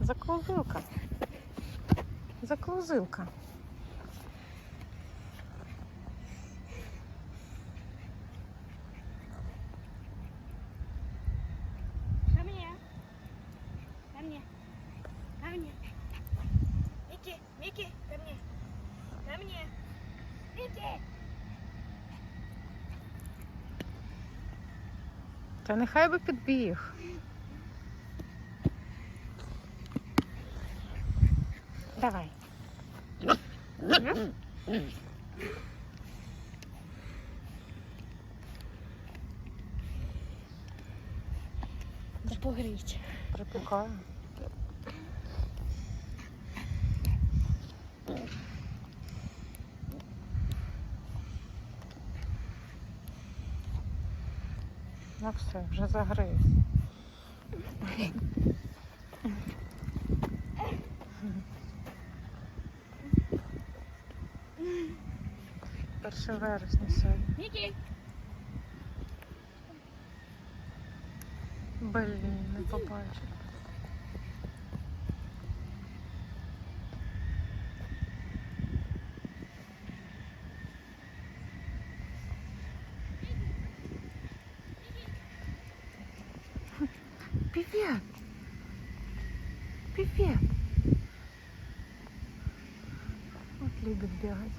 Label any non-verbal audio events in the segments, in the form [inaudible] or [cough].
Заклузилка. Заклузилка. Микки, ко мне. Ко мне. Микки. Та нехай би підбіг. Давай. Да погріть. Припікаю. Ну все, вже загриз. Перше вересня сьогодні. Блін, не побачив. Привет! Привет! Вот любит бегать.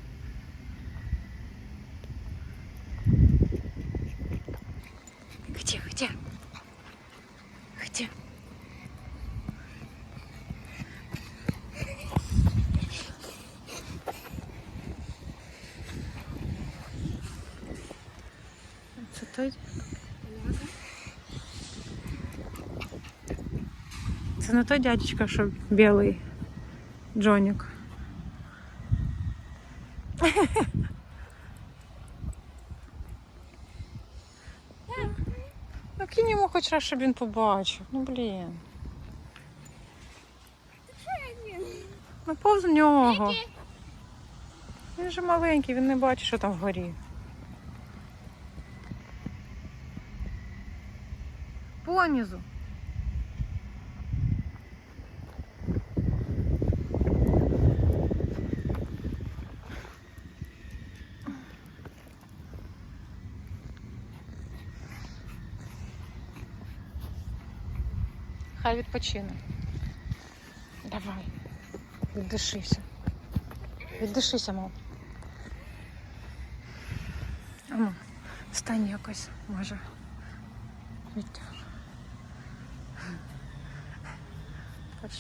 Где, где? Где? Це той? Це [laughs] не той дядечка, що білий Джонік. Ну, кинь йому хоч раз, щоб він побачив. Ну, блін. Ну, повз нього. Він же маленький, він не бачить, що там вгорі. Понизу. Хай відпочине. Давай. Віддишися. Віддишися, мов. Ану, встань якось, може. Від...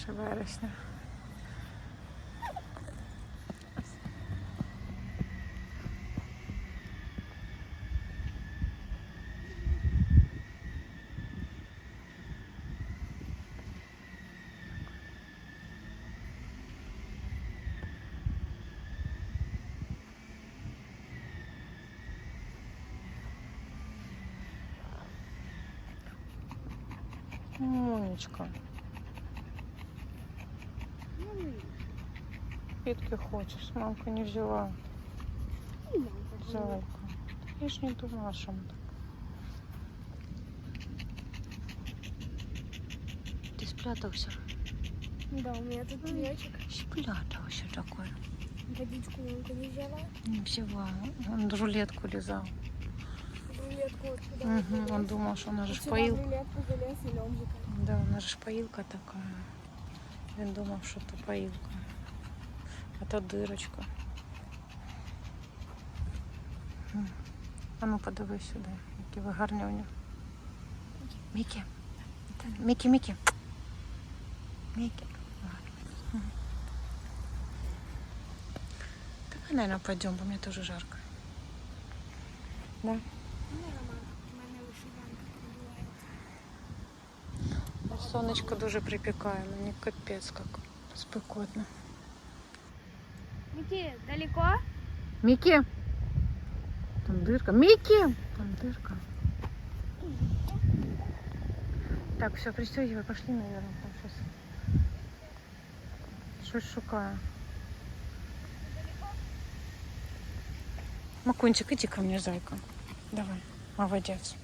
1 вересня. Монечка. Квітки хочеш, мамка не взяла. Зайка. Я ж не думала, що ми так. Ти спрятався. Да, у меня тут мячик. Спрятався такой. Водичку не взяла. Не взяла. Он рулетку лизал. Рулетку вот сюда. Угу. Он думал, что она же ж Сюда в поилка. рулетку залез и ломзика. Да, вона ж поїлка така. Він думав, що то поїлка. А то дирочка. М. А ну подивись сюди, які ви гарнюні. Мікі. Та- Мікі, Мікі. Мікі. Ага. М. Давай, наверное, пойдем, бо мені дуже жарко. Да? Ну, Рома, у мене вишиванка продувається. Сонечко дуже припікає, мені капець як спекотно. Микки, далеко? Мікі! Там дирка. Мікі! Там дирка. Так, все, пристегивай, пошли, наверное, там сейчас. Щось шукаю. Макунчик, иди ко мне, зайка. Давай, молодец.